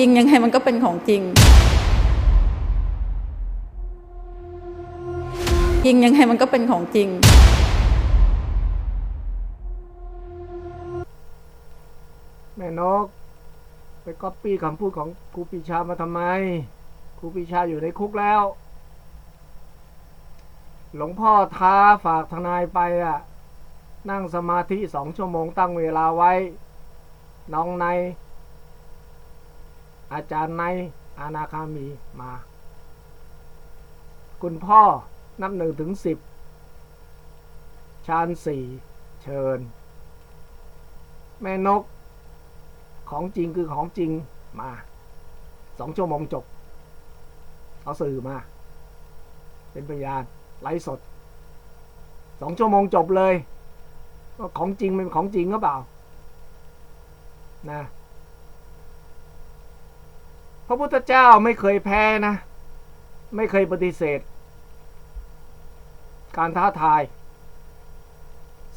จริงยังไงมันก็เป็นของจริงจริงยังไงมันก็เป็นของจริง แม่นก ไปก๊อปปี้คำพูดของครูปีชามาทำไมครูปีชาอยู่ในคุกแล้ว หลวงพ่อท้าฝากทนายไปอะ นั่งสมาธิสองชั่วโมงตั้งเวลาไว้ น้องใน อาจารย์ในอานาคามีมา คุณพ่อนับหนึ่งถึงสิบชานสี่เชิญ แม่นก ของจริงคือของจริงมาสองชั่วโมงจบ เอาสื่อมา เป็นพยานไลฟ์สดสองชั่วโมงจบเลยว่าของจริงเป็นของจริงหรือเปล่า นะ พระพุทธเจ้าไม่เคยแพ้นะ ไม่เคยปฏิเสธ การท้าทาย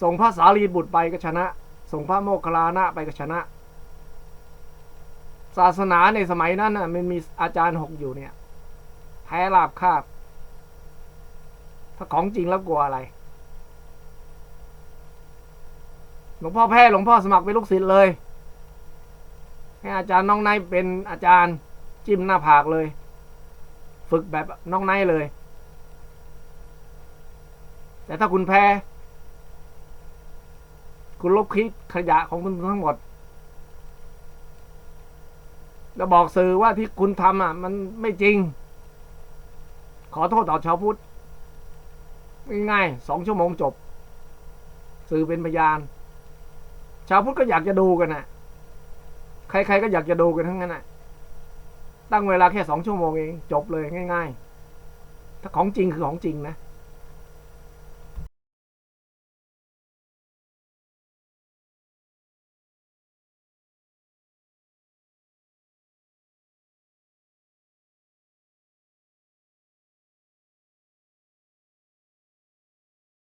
ส่งพระสารีบุตรไปก็ชนะ ส่งพระโมคคัลลานะไปก็ชนะ ศาสนาในสมัยนั้นน่ะมันมีอาจารย์หกอยู่เนี่ยแพ้ลาบคาบ ถ้าของจริงแล้วกลัวอะไรหลวงพ่อแพ้หลวงพ่อสมัครเป็นลูกศิษย์เลย ให้อาจารย์น้องนท์เป็นอาจารย์ จิ้มหน้าผากเลย ฝึกแบบน้องไนเลย แต่ถ้าคุณแพ้ คุณลบคลิปขยะของคุณทั้งหมดแล้วบอกสื่อว่าที่คุณทำอะ มันไม่จริง ขอโทษต่อชาวพุทธง่ายๆสองชั่วโมงจบ สื่อเป็นพยาน ชาวพุทธก็อยากจะดูกันน่ะ ใครๆก็อยากจะดูกันทั้งนั้นน่ะ ตั้งเวลาแค่สองชั่วโมงเอง จบเลยง่าย ๆ ถ้าของจริงคือของจริงนะ